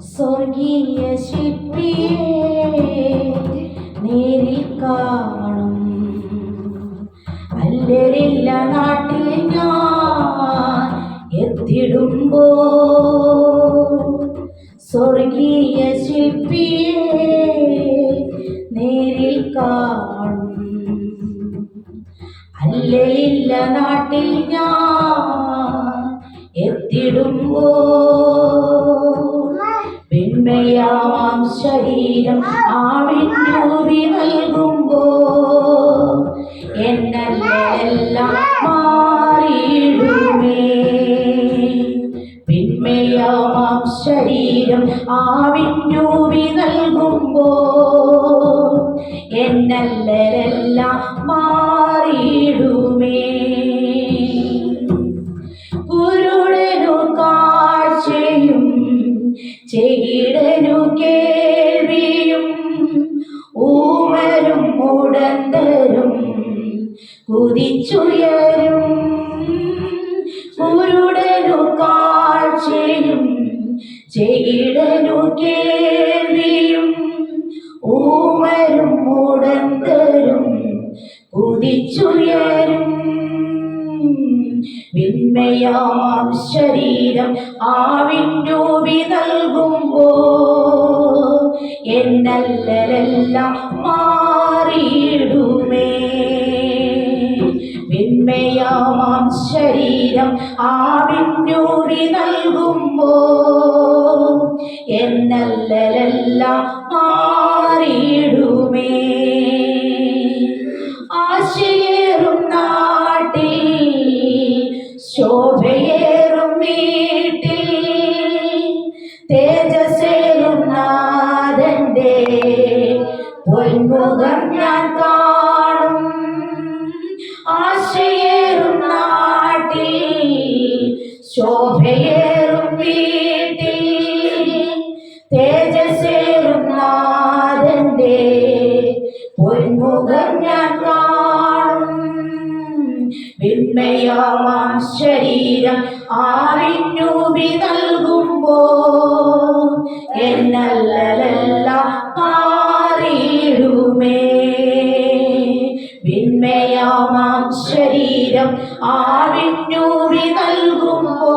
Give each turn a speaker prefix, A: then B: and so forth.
A: സ്വർഗീയ ശില്പിയെ നേരിൽ കാണും. അല്ലലില്ല നാട്ടിൽ ഞാൻ എത്തിടുമ്പോ സ്വർഗീയ ശില്പിയെ നേരിൽ കാണും. അല്ലലില്ല നാട്ടിൽ ഞാൻ എത്തിടുമ്പോ ശരീരം ആവിഞ്ഞൂറി നൽകുമ്പോ എന്നല്ലെല്ലാം മാറിയിടുമേ? പിന്മയാം ശരീരം ആവിഞ്ഞൂറി നൽകുമ്പോ എന്നല്ലെല്ലാം മാറിയിടുമേ? കുരുടനു കാഴ്ചയും ചെയ്യിടനു കേൾവിയും കുതിച്ചുയരും കുരുടനു കാഴ്ചയും ചെയ്യിടനു കേൾവിയും ഊമരും മുടന്തരും കുതിച്ചുയരും. വിന്മയാം ശരീരം ആവിൻരൂപി നൽകുമ്പോ എന്നല്ലെല്ലാം മാറിയിടുമേ ആവിൻരൂപി നൽകുമ്പോ എന്നല്ലെല്ലാം മാറിയിടുമേ. ആശയേറും നാട്ടിൽ ശോഭയേറും വീട്ടിൽ തേജസ്സേറും നാഥന്റെ പൊന്മുഖം ഞാൻ കാണും. ശോഭയേറും വീട്ടിൽ തേജസ്സേറും നാഥന്റെ പൊന്മുഖം ഞാൻ കാണും. ശരീരം ആവിഞ്ഞൂബി നൽകുമ്പോ എന്നല്ലല്ല മാറിയിടുമേ വിന്മയാം ശരീരം. ആവിഞ്ഞൂറി നൽകുമ്പോ